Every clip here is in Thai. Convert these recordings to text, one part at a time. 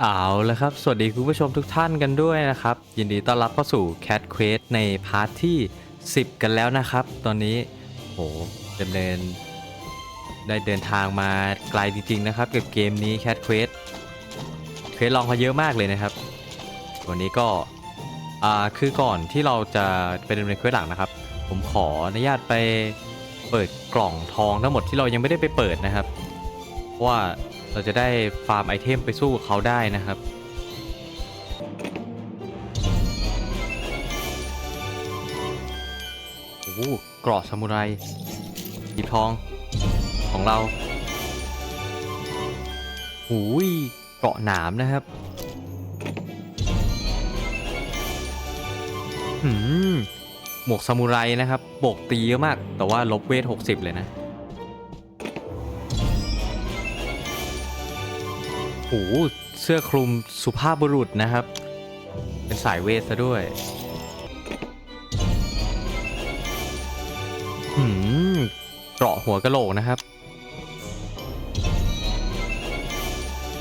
เอาละครับ สวัสดีคุณผู้ชมทุกท่านกันด้วยนะครับ ยินดีต้อนรับเข้าสู่ Cat Quest ในพาร์ทที่ 10 กันแล้วนะครับ ตอนนี้โหดำเนิน ได้เดินทางมาไกลจริง ๆ นะครับ กับเกมนี้ Cat Quest เควสลองเขาเยอะมากเลยนะครับ วันนี้ก็อ่าคือก่อนที่เราจะไปดำเนินเควสหลังนะครับ ผมขออนุญาตไปเปิดกล่องทองทั้งหมดที่เรายังไม่ได้ไปเปิดนะครับ เพราะว่า เราจะได้ฟาร์มไอเทมไปสู้กับเขาได้นะครับโอ้โหเกราะซามูไรหยิบทองของเราหูยเกาะหนามนะครับหืมหมวกซามูไรนะครับ โบกตีเยอะมาก แต่ว่าลบเวท 60 เลยนะ เสื้อคลุมสุภาพบุรุษนะครับ เป็นสายเวทซะด้วยหืมเกราะหัวกะโหลกนะครับ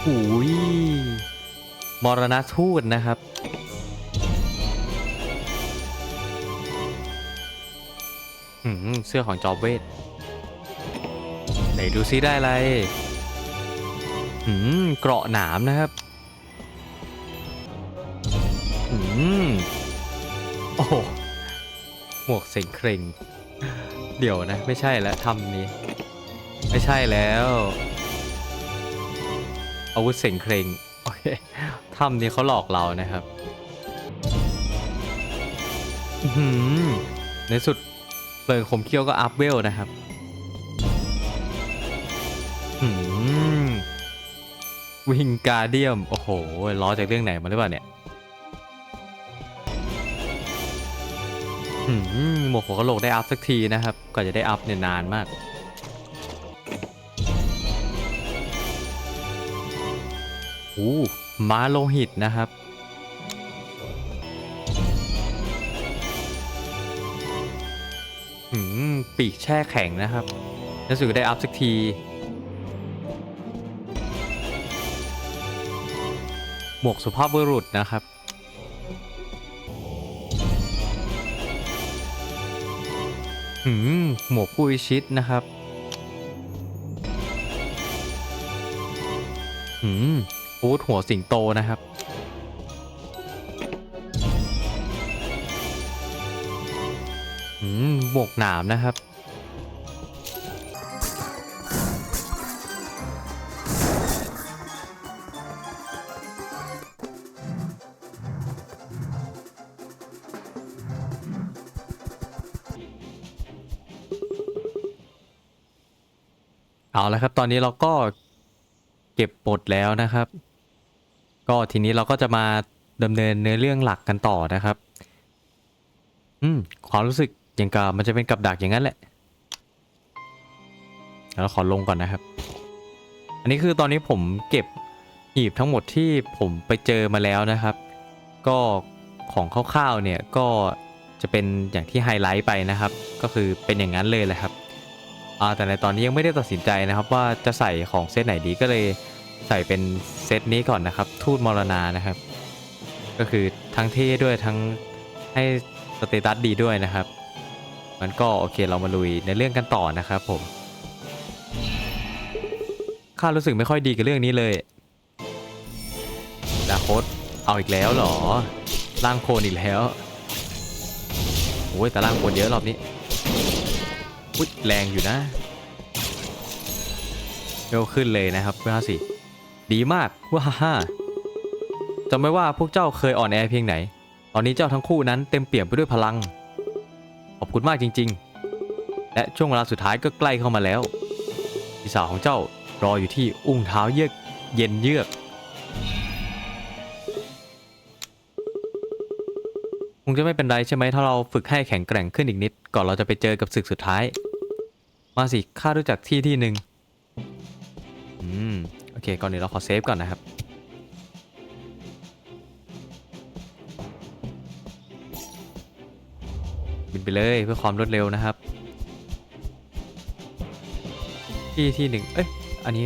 หูยมรณทูตนะครับหืมเสื้อของจอบเวทไหนดูซิได้อะไร หืมเกราะหนามนะครับหืมโอ้โหหมวกเสียงเคร่งเดี๋ยวนะ ไม่ใช่แล้วทำนี้ ไม่ใช่แล้วอาวุธเสียงเคร่งโอเคทำนี้เขาหลอกเรานะครับอื้อหือในสุดเปิงคมเคี้ยวก็อัพเวลนะครับหืม วิงการเดียม โอ้โห ล้อจากเรื่องไหนมาหรือเปล่าเนี่ยหืมหมวกหัวกะโหลกได้อัพสักทีนะครับ กว่าจะได้อัพเนี่ยนานมาก โอ้ม้าโลหิตนะครับ หืม ปีกแช่แข็งนะครับรู้สึกได้อัพสักที มวกสุภาพบุรุษนะครับ หืม หมวกผู้วิชิตนะครับ หืมฟูดหัวสิงโตนะครับ หืม หมวกหนามนะครับ เอาละครับ ตอนนี้เราก็เก็บปลดแล้วนะครับ ก็ทีนี้เราก็จะมาดำเนินเนื้อเรื่องหลักกันต่อนะครับ อืมความรู้สึกอย่างกับมันจะเป็นกับดักอย่างนั้นแหละแล้วขอลงก่อนนะครับ อันนี้คือตอนนี้ผมเก็บหีบทั้งหมดที่ผมไปเจอมาแล้วนะครับ ก็ของคร่าวๆเนี่ยก็จะเป็นอย่างที่ไฮไลท์ไปนะครับ ก็คือเป็นอย่างนั้นเลยแหละครับ อ่าแต่ในตอนนี้ยังไม่ได้ตัดสินใจนะครับว่าจะใส่ของเซตไหนดีก็เลยใส่เป็นเซตนี้ก่อนนะครับ ทูตมรณานะครับ ก็คือทั้งเท่ด้วยทั้งให้สเตตัสดีด้วยนะครับ มันก็โอเคเรามาลุยในเรื่องกันต่อนะครับผมข้ารู้สึกไม่ค่อยดีกับเรื่องนี้เลยดาโคตเอาอีกแล้วเหรอร่างโคนอีกแล้วโอ้ยแต่ร่างโคนเยอะรอบนี้ อุ๊ยแรงอยู่นะเร็วขึ้นเลยนะครับเพื่อสิดีมากว้าฮ่าจำไม่ว่าพวกเจ้าเคยอ่อนแอเพียงไหน ตอนนี้เจ้าทั้งคู่นั้นเต็มเปี่ยมไปด้วยพลัง ขอบคุณมากจริง ๆ และช่วงเวลาสุดท้ายก็ใกล้เข้ามาแล้วพี่สาวของเจ้ารออยู่ที่อุ้งเท้าเยือกเย็นเยือก คงจะไม่เป็นไรใช่ไหมถ้าเราฝึกให้แข็งแกร่งขึ้นอีกนิด ก่อนเราจะไปเจอกับศึกสุดท้าย มาสิข้ารู้จักที่ที่หนึ่งอืมโอเคก่อนอื่นเราขอเซฟก่อนนะครับบินไปเลยเพื่อความรวดเร็วนะครับ ที่ที่หนึ่งเอ้ยอันนี้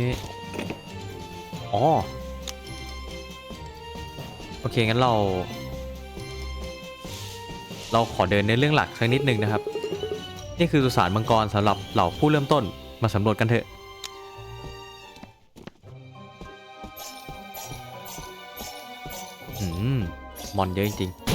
อ๋อโอเคงั้นเรา เราขอเดินในเรื่องหลักสักนิดนึงนะครับ นี่คือสุสานมังกรสำหรับเหล่าผู้เริ่มต้นมาสำรวจกันเถอะอืมมอนเยอะจริงๆ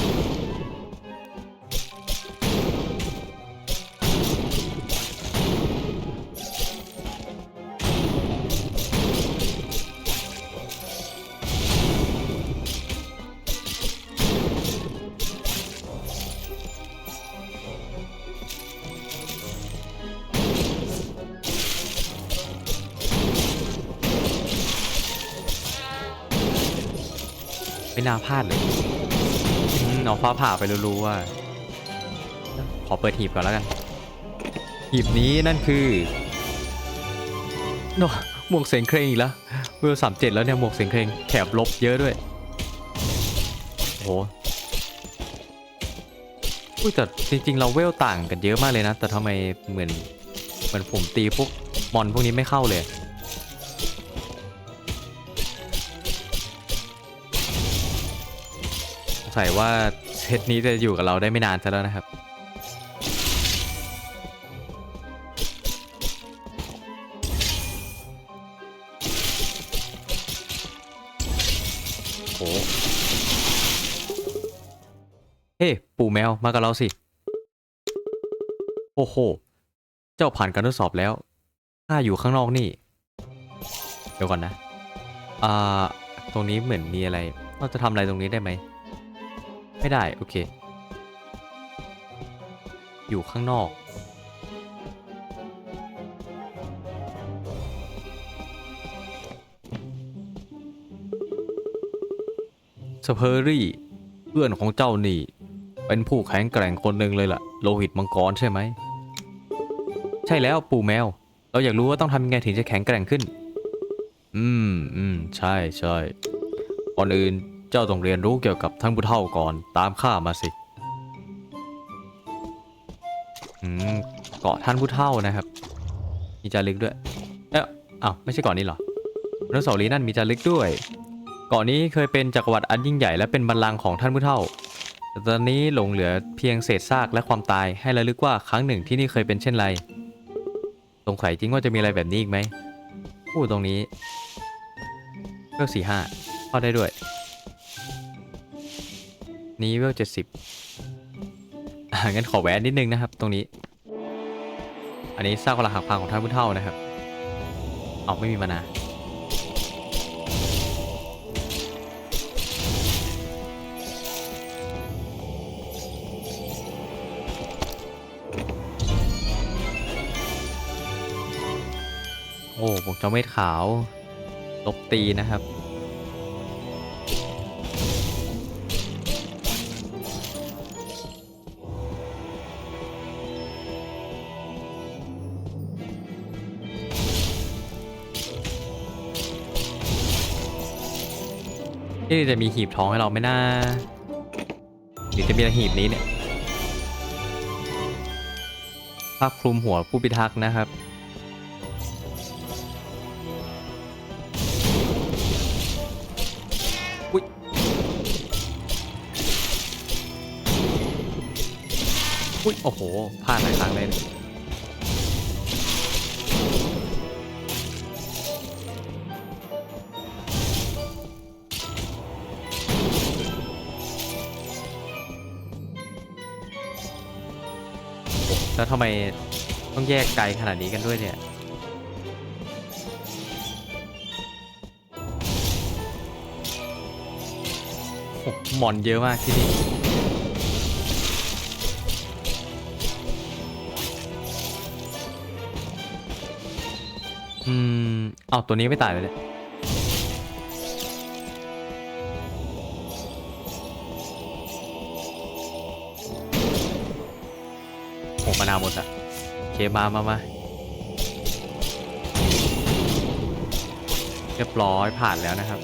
น่าพลาดเลยอืมเอาฟ้าผ่าไปรู้ๆว่า ขอเปิดหีบก่อนแล้วกัน หีบนี้นั่นคือโนหมวกเสียงเครงอีกแล้วเวลสามเจ็ดแล้วเนี่ยหมวกเสียงเครงแถบลบเยอะด้วยโอ้โหอุ้ยแต่จริง ๆ เราเวลต่างกันเยอะมากเลยนะ แต่ทำไมเหมือนเหมือนผมตีพวกมอนพวกนี้ไม่เข้าเลย สงสัยว่าเซตนี้จะอยู่กับเราได้ไม่นานซะแล้วนะครับ โอ้เฮ้ปู่แมวมากับเราสิ โอ้โห เจ้าผ่านการทดสอบแล้วข้าอยู่ข้างนอกนี่ เดี๋ยวก่อนนะ อ่า ตรงนี้เหมือนมีอะไร เราจะทำอะไรตรงนี้ได้ไหม ไม่ได้ โอเค อยู่ข้างนอก สเพอรี่ เพื่อนของเจ้านี่ เป็นผู้แข็งแกร่งคนหนึ่งเลยล่ะ โลหิตมังกรใช่ไหม ใช่แล้วปู่แมว เราอยากรู้ว่าต้องทำยังไงถึงจะแข็งแกร่งขึ้น อืม อืม ใช่ใช่ก่อนอื่น จ้าต้องเรียนรู้เกี่ยวกับท่านผู้เฒ่าก่อนตามข้ามาสิเกาะท่านผู้เฒ่านะครับ มีจารึกด้วย เอ๊ะอ้าวไม่ใช่เกาะนี้หรออนุสาวรีย์นั่นมีจารึกด้วย เกาะนี้เคยเป็นจักรวรรดิอันยิ่งใหญ่และเป็นบัลลังก์ของท่านผู้เฒ่าแต่ตอนนี้หลงเหลือเพียงเศษซากและความตายให้ระลึกว่าครั้งหนึ่งที่นี่เคยเป็นเช่นไรสงสัยจริงว่าจะมีอะไรแบบนี้อีกไหมอู้ตรงนี้เวลสี่ห้าเข้าได้ด้วย นี้เวลเจ็ดสิบงั้นขอแหวนนิดนึงนะครับ ตรงนี้ อันนี้ซากปรักหักพังของท่านผู้เฒ่านะครับ เอาไม่มีมานาโอ้ผมจะเม็ดขาว ลบตีนะครับี่จะมีหีบทองให้เราไหม่น่าหรือจะมีหีบนี้เนี่ยผ้าคลุมหัวผู้พิทักษ์นะครับ ไกลขนาดนี้กันด้วยเนี่ย หมอนเยอะมากที่นี่อืม เอาตัวนี้ไม่ตายเลยเนี่ยโอ้มานาหมดอะ เคมามามาเรียบร้อยผ่านแล้วนะครับ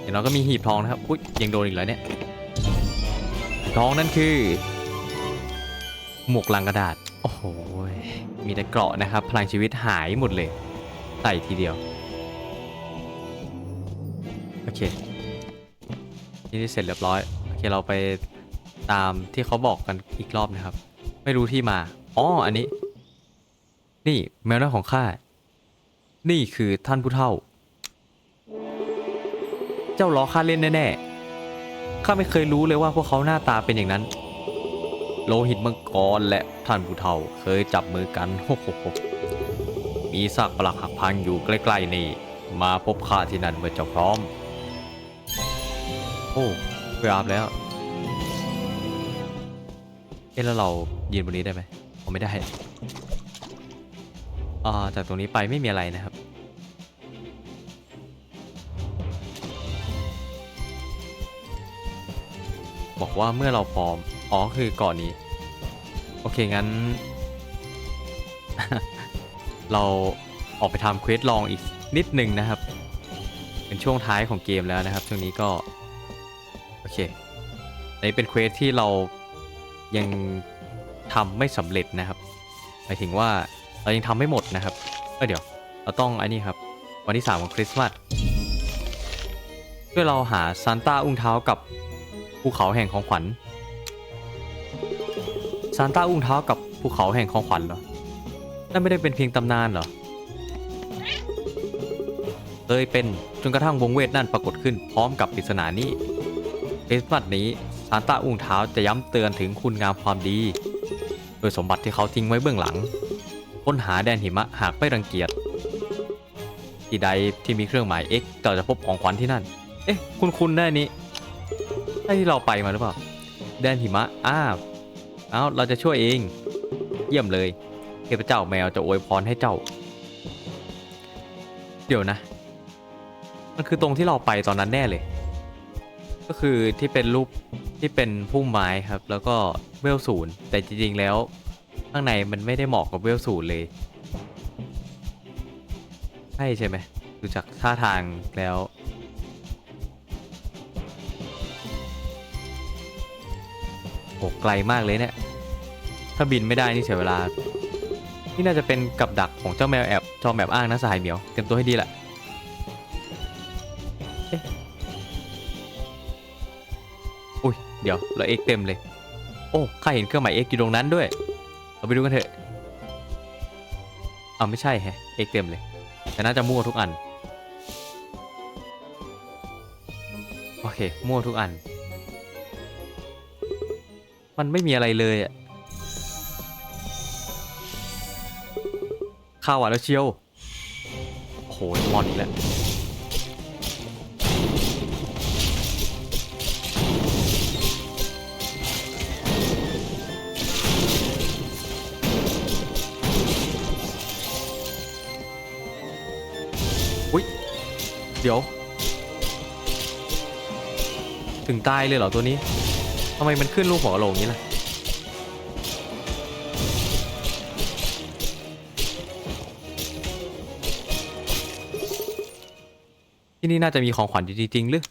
เดี๋ยวเราก็มีหีบทองนะครับอุ้ยยังโดนอีกแล้วเนี่ยทองนั่นคือ หมวกลังกระดาษ โอ้โห มีแต่เกราะนะครับ พลังชีวิตหายหมดเลยใส่ทีเดียว โอเค นี่เสร็จเรียบร้อย โอเค เราไปตามที่เขาบอกกันอีกรอบนะครับ ไม่รู้ที่มา อ๋อ อันนี้ นี่แมวน้อยของข้า นี่คือท่านผู้เฒ่า เจ้าล้อข้าเล่นแน่ๆ ข้าไม่เคยรู้เลยว่าพวกเขาหน้าตาเป็นอย่างนั้น โลหิตมังกรและท่านผู้เฒ่าเคยจับมือกันโฮโฮโฮมีซากปลักหักพังอยู่ใกล้ๆนี่ มาพบข้าที่นั่นเมื่อเจ้าพร้อม โอ้ไปอาบแล้ว เอ๊ะแล้วเรายืนบนนี้ได้ไหมผมไม่ได้ อ่าจากตรงนี้ไปไม่มีอะไรนะครับ บอกว่าเมื่อเราพร้อม อ๋อคือก่อนนี้ โอเคงั้น เราออกไปทำเควสลองอีกนิดหนึ่งนะครับ เป็นช่วงท้ายของเกมแล้วนะครับ ช่วงนี้ก็ โอเคอันนี้เป็นเควสที่เรายังทำไม่สำเร็จนะครับหมายถึงว่า เรายังทำไม่หมดนะครับเอ้เดี๋ยว เราต้องไอ้นี่ครับ วันที่3ของคริสต์มาสเพื่อเราหาซานต้าอุ้งเท้ากับภูเขาแห่งของขวัญซานต้าอุ้งเท้ากับภูเขาแห่งของขวัญเหรอนั่นไม่ได้เป็นเพียงตำนานเหรอเคยเป็นจนกระทั่งวงเวทนั่นปรากฏขึ้นพร้อมกับปริศนานี้คริสต์มาสนี้ซานต้าอุ้งเท้าจะย้ำเตือนถึงคุณงามความดี โดยสมบัติที่เขาทิ้งไว้เบื้องหลัง ค้นหาแดนหิมะหากไม่รังเกียจ ที่ใดที่มีเครื่องหมาย X เราจะพบของขวัญที่นั่น เอ๊ะ คุณคุณได้นี้ใช่ที่เราไปมาหรือเปล่า แดนหิมะ อ้าวเอาเราจะช่วยเอง เยี่ยมเลยเทพเจ้าแมวจะอวยพรให้เจ้า เดี๋ยวนะ มันคือตรงที่เราไปตอนนั้นแน่เลย ก็คือที่เป็นรูปที่เป็นพุ่มไม้ครับ แล้วก็เวลศูนย์แต่จริงๆแล้ว ข้างในมันไม่ได้เหมาะกับเวลศูนย์เลย ใช่ใช่ไหมดูจากท่าทางแล้วโหไกลมากเลยเนี่ย ถ้าบินไม่ได้นี่เสียเวลา นี่น่าจะเป็นกับดักของเจ้าแมวแอบจอมแอบอ้างนะสหายเหมียว เตรียมตัวให้ดีแหละเอ๊ะอุ้ย เดี๋ยวเราเอ็กเต็มเลย โอ้ ข้าเห็นเครื่องหมายเอ็กอยู่ตรงนั้นด้วย เราไปดูกันเถอะเอาไม่ใช่แฮะเอกเต็มเลย แต่น่าจะมั่วทุกอัน โอเค มั่วทุกอัน มันไม่มีอะไรเลยอะข้าวหวานแล้วเชียวโอ้โหมอนอีกแล้ว เดี๋ยว ถึงตายเลยเหรอตัวนี้ทำไมมันขึ้นลูกหัวกะโหลกอย่างนี้ล่ะที่นี่น่าจะมีของขวัญจริงๆหรือ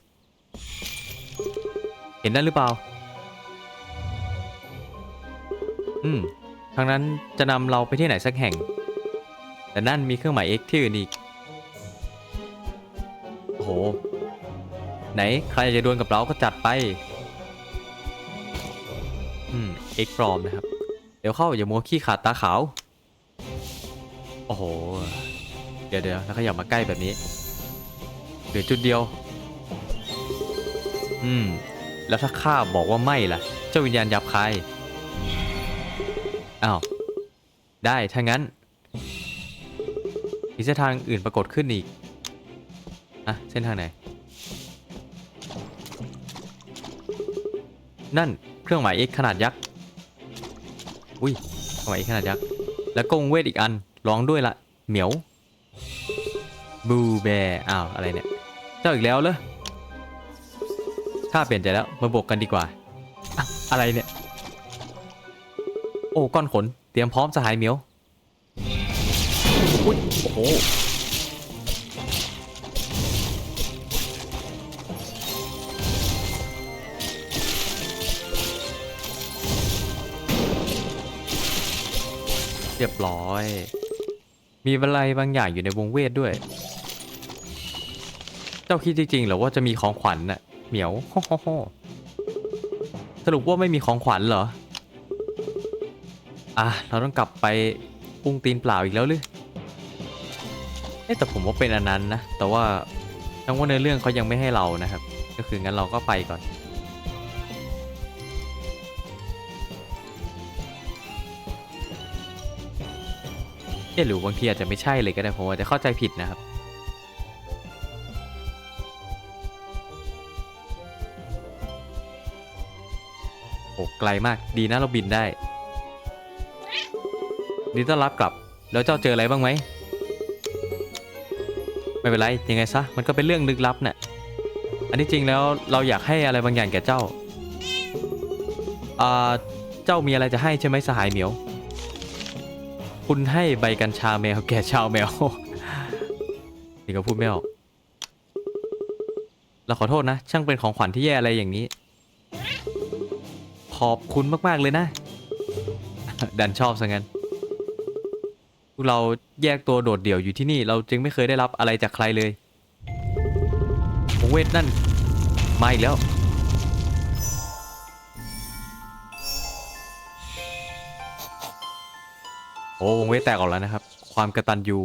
เห็นนั่นหรือเปล่า อืมทางนั้นจะนำเราไปที่ไหนสักแห่ง แต่นั่นมีเครื่องหมาย X ที่อื่นอีก ไหนใครจะดวลกับเราก็จัดไป อืม X ปลอมนะครับ เดี๋ยวเข้าอย่ามัวขี้ขาดตาขาว โอ้โห เดี๋ยวเดี๋ยวแล้วขยับมาใกล้แบบนี้เหลือจุดเดียว อืม แล้วถ้าข้าบอกว่าไม่ล่ะ เจ้าวิญญาณยับคาย อ้าว ได้ถ้างั้นมีเส้นทางอื่นปรากฏขึ้นอีก อะ เส้นทางไหน นั่น เครื่องหมาย X ขนาดยักษ์ อุ้ยเครื่องหมาย X ขนาดยักษ์ แล้วก็วงเวทอีกอัน ร้องด้วยละเหมียว บูแบร์อ้าว อะไรเนี่ย เจ้าอีกแล้วเหรอข้าเปลี่ยนใจแล้ว มาบวกกันดีกว่าอะอะไรเนี่ย โอ้ ก้อนขน เตรียมพร้อมสหายเหมียว อุ้ย โอ้โห รียบร้อย มีอะไรบางอย่างอยู่ในวงเวทด้วย เจ้าคิดจริงๆหรอว่าจะมีของขวัญน่ะเหมียวโฮโฮสรุปว่าไม่มีของขวัญเหรอ อะ เราต้องกลับไปปุ้งตีนเปล่าอีกแล้วหรือเอ๊แต่ผมว่าเป็นอันนั้นนะ แต่ว่าทั้งว่าในอเรื่องเขายังไม่ให้เรานะครับ ก็คืองั้นเราก็ไปก่อน เอ๊ะหรือบางทีอาจจะไม่ใช่เลยก็ได้ผมอาจจะเข้าใจผิดนะครับ โอ้ไกลมากดีนะเราบินได้ดีต้อนรับกลับ แล้วเจ้าเจออะไรบ้างไหม ไม่เป็นไร ยังไงซะ มันก็เป็นเรื่องลึกลับน่ะ อันที่จริงแล้วเราอยากให้อะไรบางอย่างแก่เจ้า อ่า เจ้ามีอะไรจะให้ใช่ไหมสหายเหมียว คุณให้ใบกัญชาแมวแก่ชาวแมว นี่ก็พูดไม่ออกเราขอโทษนะ ช่างเป็นของขวัญที่แย่อะไรอย่างนี้ ขอบคุณมาก ๆ เลยนะ ดันชอบซะงั้นพวกเราแยกตัวโดดเดี่ยวอยู่ที่นี่ เราจึงไม่เคยได้รับอะไรจากใครเลยวงเวทนั่น มาอีกแล้ว อ้วงเวทแตกออกแล้วนะครับ ความกระตันยู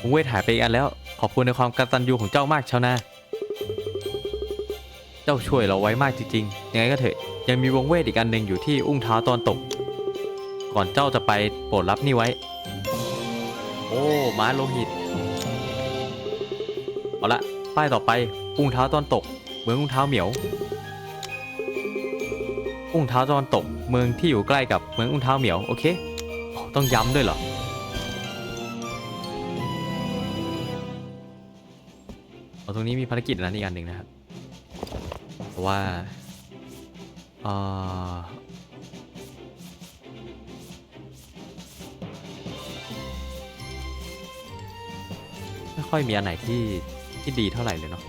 วงเวทหายไปอีกอันแล้ว ขอบคุณในความกระตันยูของเจ้ามากชาวนาเจ้าช่วยเราไว้มากจริงๆยังไงก็เถอะยังมีวงเวทอีกอันหนึ่งอยู่ที่อุ้งเท้าตอนตก ก่อนเจ้าจะไปโปรดรับนี่ไว้ โอ้ม้าโลหิตเอาละป้ายต่อไปอุ้งเท้าตอนตก เมืองอุ้งเท้าเหมียว อุ้งเท้าตอนตก เมืองที่อยู่ใกล้กับเมืองอุ้งเท้าเหมียวโอเค ต้องย้ำด้วยเหรอเอตรงนี้มีภารกิจนั้นอีกอันหนึ่งนะครับว่าเออไม่ค่อยมีอันไหนที่ที่ดีเท่าไหร่เลยเนาะ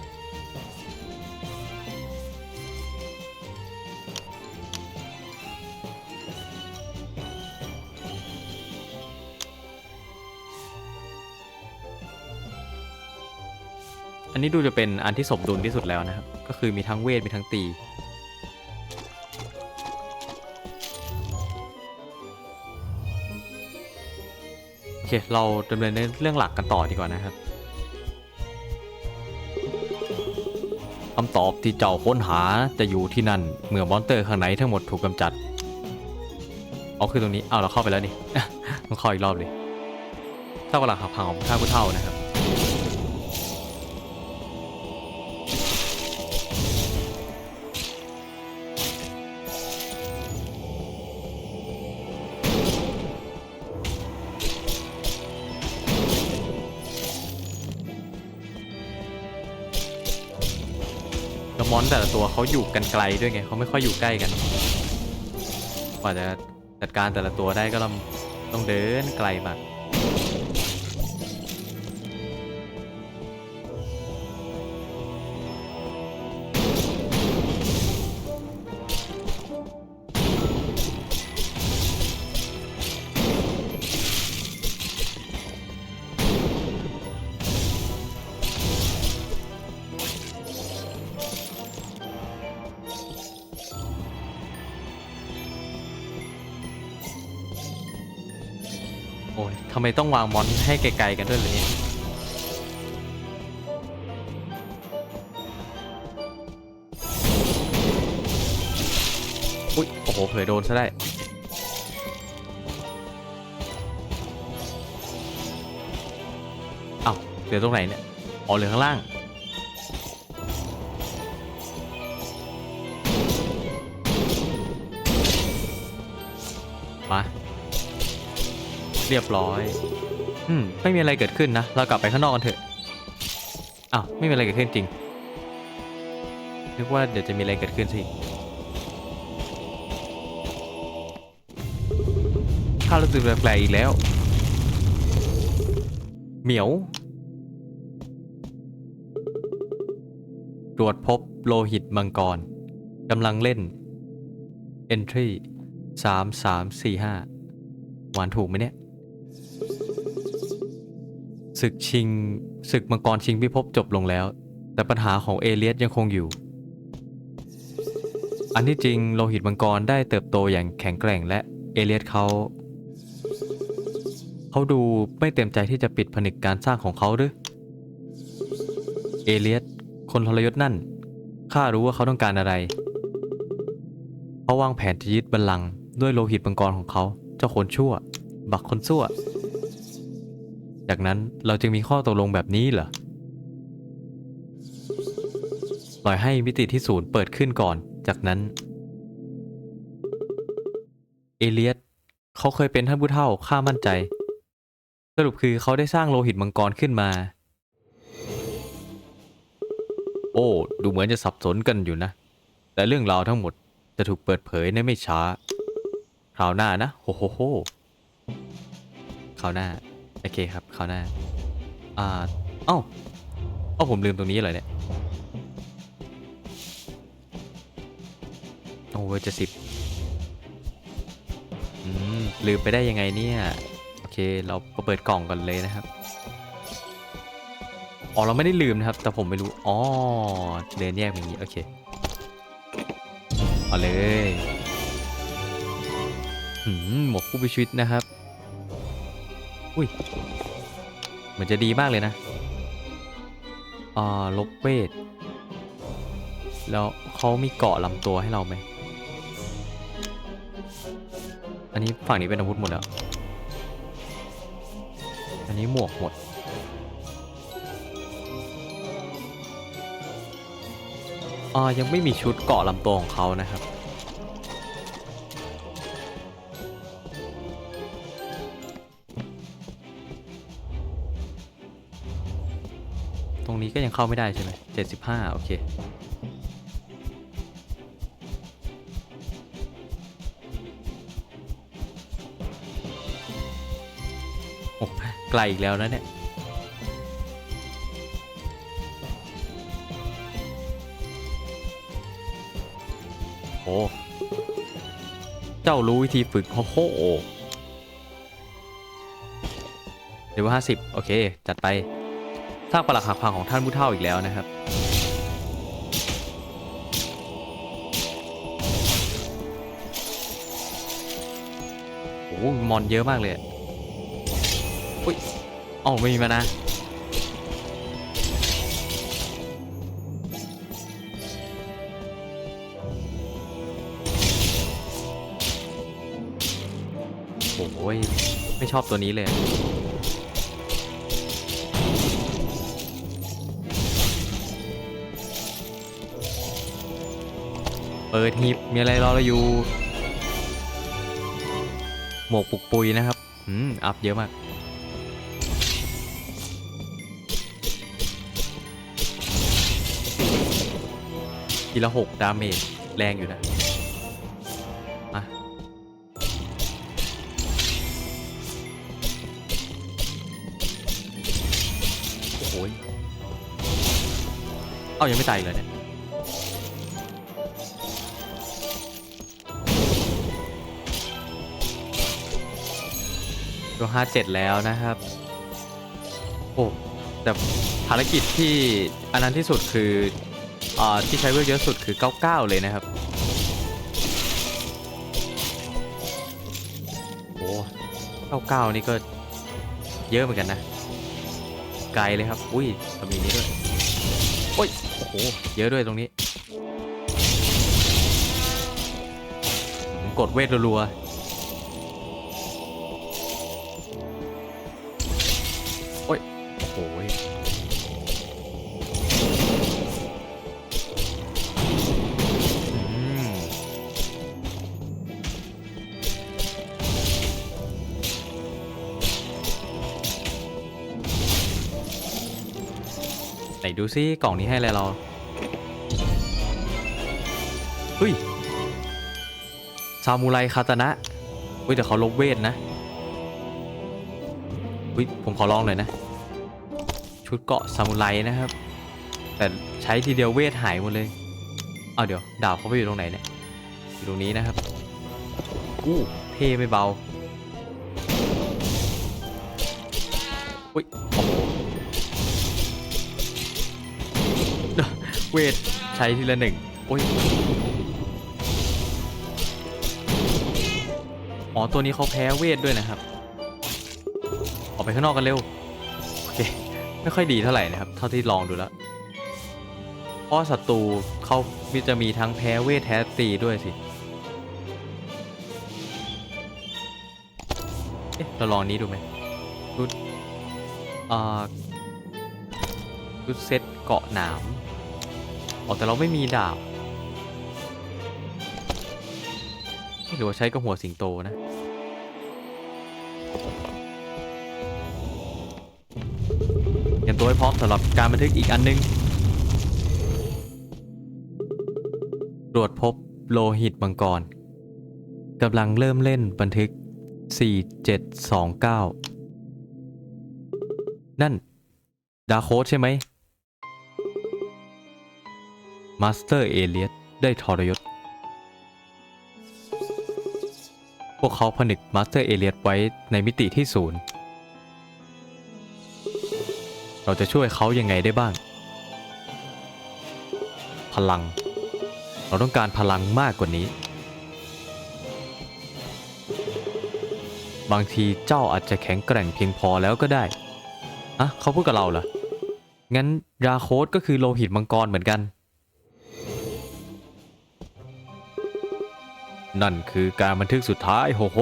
นี้ดูจะเป็นอันที่สมดุลที่สุดแล้วนะครับ ก็คือมีทั้งเวท มีทั้งตี โอเค เราดำเนินเรื่องหลักกันต่อดีกว่านะครับคำตอบที่เจ้าค้นหาจะอยู่ที่นั่น เมื่อมอนเตอร์ข้างในทั้งหมดถูกกำจัดเอาคือตรงนี้ เอาเราเข้าไปแล้วนี่ ต้องเข้าอีกรอบดิเท่ากับหลักหักพังของข้าผู้เท่านะครับ เขาอยู่กันไกลด้วยไงเขาไม่ค่อยอยู่ใกล้กันกว่าจะจัดการแต่ละตัวได้ก็ต้องต้องเดินไกลมาก ไมต้องวางมอนให้ไกลๆกันด้วยเลยเนี่ยอุ้ย โอ้โห เผยโดนซะได้ เอ้าเหลือตรงไหนเนี่ย อ๋อ เหลือข้างล่าง เรียบร้อย อืม ไม่มีอะไรเกิดขึ้นนะ เรากลับไปข้างนอกกันเถอะ อ้าว ไม่มีอะไรเกิดขึ้นจริง นึกว่าเดี๋ยวจะมีอะไรเกิดขึ้นสิข้ารู้สึกแปลกๆอีกแล้ว เหมียว ตรวจพบโลหิตมังกรกำลังเล่น Entry 3 3 4 5หวานถูกไหมเนี่ย ศึกชิงศึกมังกรชิงพิภพจบลงแล้ว แต่ปัญหาของเอเลียสยังคงอยู่ อันที่จริงโลหิตมังกรได้เติบโตอย่างแข็งแกร่งและเอเลียสเขาเขาดูไม่เต็มใจที่จะปิดผนึกการสร้างของเขาหรือเอเลียสคนทรยศนั่นข้ารู้ว่าเขาต้องการอะไรเขาวางแผนจะยึดบัลลังก์ด้วยโลหิตมังกรของเขา เจ้าคนชั่ว บักคนซั่ว จากนั้นเราจึงมีข้อตกลงแบบนี้เหรอปล่อยให้มิติที่ศูนย์เปิดขึ้นก่อน จากนั้น เอเลียสเขาเคยเป็นท่านผู้เฒ่าข้ามั่นใจ สรุปคือเขาได้สร้างโลหิตมังกรขึ้นมา โอ้ ดูเหมือนจะสับสนกันอยู่นะ แต่เรื่องราวทั้งหมดจะถูกเปิดเผยในไม่ช้า คราวหน้านะ โฮโฮโฮคราวหน้า โอเคครับคราวหน้า อ่าเอ้าเอ้าผมลืมตรงนี้เลยเนี่ย โอ้เวอร์จะสิบอืม ลืมไปได้ยังไงเนี่ย โอเค เราเปิดกล่องก่อนเลยนะครับ อ๋อ เราไม่ได้ลืมนะครับ แต่ผมไม่รู้ อ๋อ เดินแยกอย่างนี้ โอเค เอาเลย หืม หมวกคู่ไปชีวิตนะครับ อุ้ย เหมือนจะดีมากเลยนะอ่าลบเวท แล้วเขามีเกาะลำตัวให้เราไหม อันนี้ฝั่งนี้เป็นอาวุธหมดแล้ว อันนี้หมวกหมด อ่ายังไม่มีชุดเกาะลำตัวของเขานะครับ ก็ยังเข้าไม่ได้ใช่ไหมเจ็ดสิบห้าโอเค โอ้ไกลอีกแล้วนะเนี่ยโอ้เจ้ารู้วิธีฝึกโอ้โหเดี๋ยวห้าสิบโอเค จัดไป สร้างปลักหักพังของท่านผู้เฒ่าอีกแล้วนะครับ โอ้มอนเยอะมากเลยอะอุ้ยอ๋อไม่มีมานะโอ้ยไม่ชอบตัวนี้เลย เปิดหีบมีอะไรรอเราอยู่ หมวกปุกปุยนะครับ อืม อัพเยอะมาก ทีละหกดาเมจ แรงอยู่นะมาโอ้ย เอ้ายังไม่ตายเลยเนี่ย ตัวห้าเจ็ดแล้วนะครับ โอ้แต่ภารกิจที่อันนั้นที่สุดคืออ่าที่ใช้เวลเยอะสุดคือ99เลยนะครับโอ้99นี่ก็เยอะเหมือนกันนะ ไกลเลยครับ อุ้ยมีนี้ด้วยโอ้ยโอ้โหเยอะด้วยตรงนี้ กดเวทรัวๆ ดูซิกล่องนี้ให้อะไรเราเฮ้ยซามูไรคาตานะเฮ้ยแต่เขาลบเวทนะเฮ้ยผมขอลองหน่อยนะ ชุดเกาะซามูไรนะครับ แต่ใช้ทีเดียวเวทหายหมดเลยเอาเดี๋ยวดาบเขาไปอยู่ตรงไหนเนี่ยอยู่ตรงนี้นะครับอู้เท่ไม่เบา เวทใช้ทีละหนึ่งโอ้ยอ๋อตัวนี้เขาแพ้เวทด้วยนะครับ ออกไปข้างนอกกันเร็ว โอเค ไม่ค่อยดีเท่าไหร่นะครับ เท่าที่ลองดูแล้ว เพราะศัตรูเขาจะมีทั้งแพ้เวทแท้ตีด้วยสิ เอ๊ะ เราลองนี้ดูไหมชุดอ่าชุดเซตเกาะหนาม อ๋อแต่เราไม่มีดาบหรือว่าใช้กับหัวสิงโตนะ เตรียมตัวให้พร้อมสำหรับการบันทึกอีกอันหนึง ตรวจพบโลหิตมังกรกำลังเริ่มเล่นบันทึก 4729 นั่น ดาโคดใช่ไหม มาสเตอร์เอเลียสได้ทรยศ พวกเขาผนึกมาสเตอร์เอเลียสไว้ในมิติที่ศูนย์ เราจะช่วยเขายังไงได้บ้าง พลัง เราต้องการพลังมากกว่านี้ บางทีเจ้าอาจจะแข็งแกร่งเพียงพอแล้วก็ได้อะเขาพูดกับเราเหรอ งั้นยาโคดก็คือโลหิตมังกรเหมือนกัน นั่นคือการบันทึกสุดท้ายโฮโฮ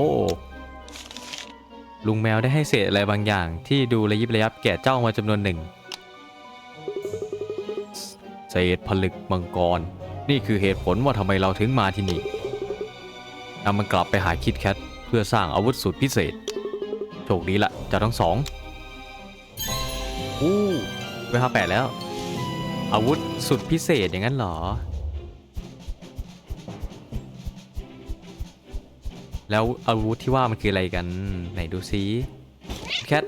ลุงแมวได้ให้เศษอะไรบางอย่าง ที่ดูระยิบระยับแก่เจ้ามาจำนวนหนึ่ง เศษผลึกมังกร นี่คือเหตุผลว่าทำไมเราถึงมาที่นี่นำมันกลับไปหาคิดแคทเพื่อสร้างอาวุธสุดพิเศษ โชคดีละเจ้าทั้งสองอู้เวลาแปดแล้ว อาวุธสุดพิเศษอย่างนั้นเหรอ แล้วอาวุธที่ว่ามันคืออะไรกัน ไหนดูซิแคท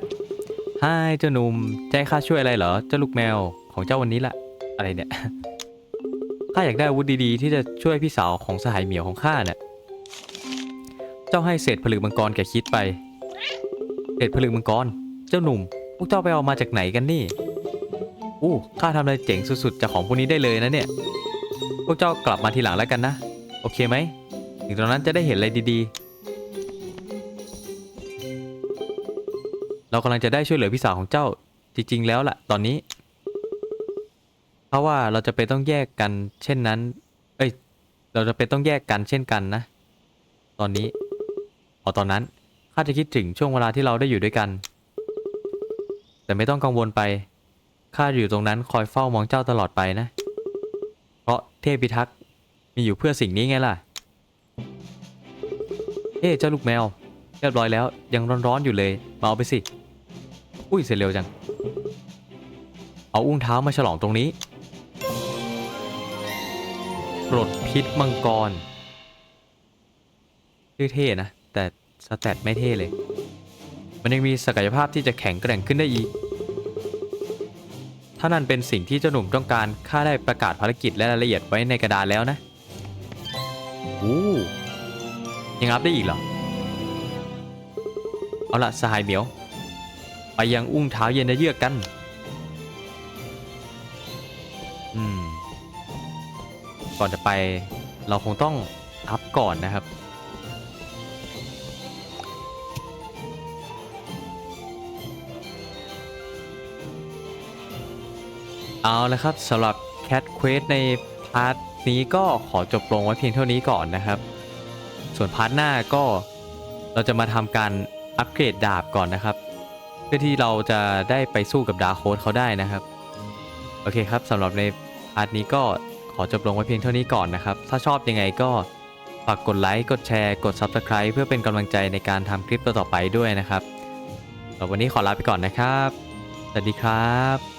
ฮเจ้าหนุ่มใจข้าช่วยอะไรเหรอ เจ้าลูกแมวของเจ้าวันนี้แหละอะไรเนี่ยข้าอยากได้อาวุธดีๆ ที่จะช่วยพี่สาวของสหายเหมียวของข้าเนี่ยเจ้าให้เศษผลึกมังกรแกคิดไป เศษผลึกมังกร เจ้าหนุ่ม พวกเจ้าไปเอามาจากไหนกันนี่ อู้ข้าทำอะไรเจ๋งสุดๆจากของพวกนี้ได้เลยนะเนี่ย พวกเจ้ากลับมาทีหลังแล้วกันนะ โอเคไหม ถึงตอนนั้นจะได้เห็นอะไรดีๆ เรากำลังจะได้ช่วยเหลือพี่สาวของเจ้าจริง ๆ แล้วล่ะ ตอนนี้ เพราะว่าเราจะเป็นต้องแยกกัน เช่นนั้น เอ้ย เราจะเป็นต้องแยกกันเช่นกันนะ ตอนนี้อ๋อตอนนั้นข้าจะคิดถึงช่วงเวลาที่เราได้อยู่ด้วยกัน แต่ไม่ต้องกังวลไปข้าอยู่ตรงนั้นคอยเฝ้ามองเจ้าตลอดไปนะ เพราะเทพพิทักษ์มีอยู่เพื่อสิ่งนี้ไงล่ะ เอ๊เจ้าลูกแมว เรียบร้อยแล้วยังร้อนๆอยู่เลย มาเอาไปสิ อุ้ยเสร็จเร็วจัง เอาอุ้งเท้ามาฉลองตรงนี้ปลดพิษมังกร ชื่อเท่นะ แต่สแตทไม่เท่เลย มันยังมีศักยภาพที่จะแข็งแกร่งขึ้นได้อีก ถ้านั่นเป็นสิ่งที่เจ้าหนุ่มต้องการข้าได้ประกาศภารกิจและรายละเอียดไว้ในกระดาษแล้วนะอู้ยังอัพได้อีกเหรอ เอาละสหายเหมียว ไปยังอุ้งเท้าเย็นเยือกกัน อืม ก่อนจะไปเราคงต้องอัพก่อนนะครับ เอาละครับสำหรับ Cat Quest ในพาร์ทนี้ก็ขอจบลงไว้เพียงเท่านี้ก่อนนะครับ ส่วนพาร์ทหน้าก็เราจะมาทำการอัปเกรดดาบก่อนนะครับ พื่อที่เราจะได้ไปสู้กับดาร์โค้ดเขาได้นะครับ โอเคครับสำหรับในพาร์ทนี้ก็ขอจบลงไว้เพียงเท่านี้ก่อนนะครับ ถ้าชอบยังไงก็ฝากกดไลค์ กดแชร์ กด Subscribe เพื่อเป็นกำลังใจในการทำคลิปต่อๆไปด้วยนะครับสำหรับวันนี้ขอลาไปก่อนนะครับ สวัสดีครับ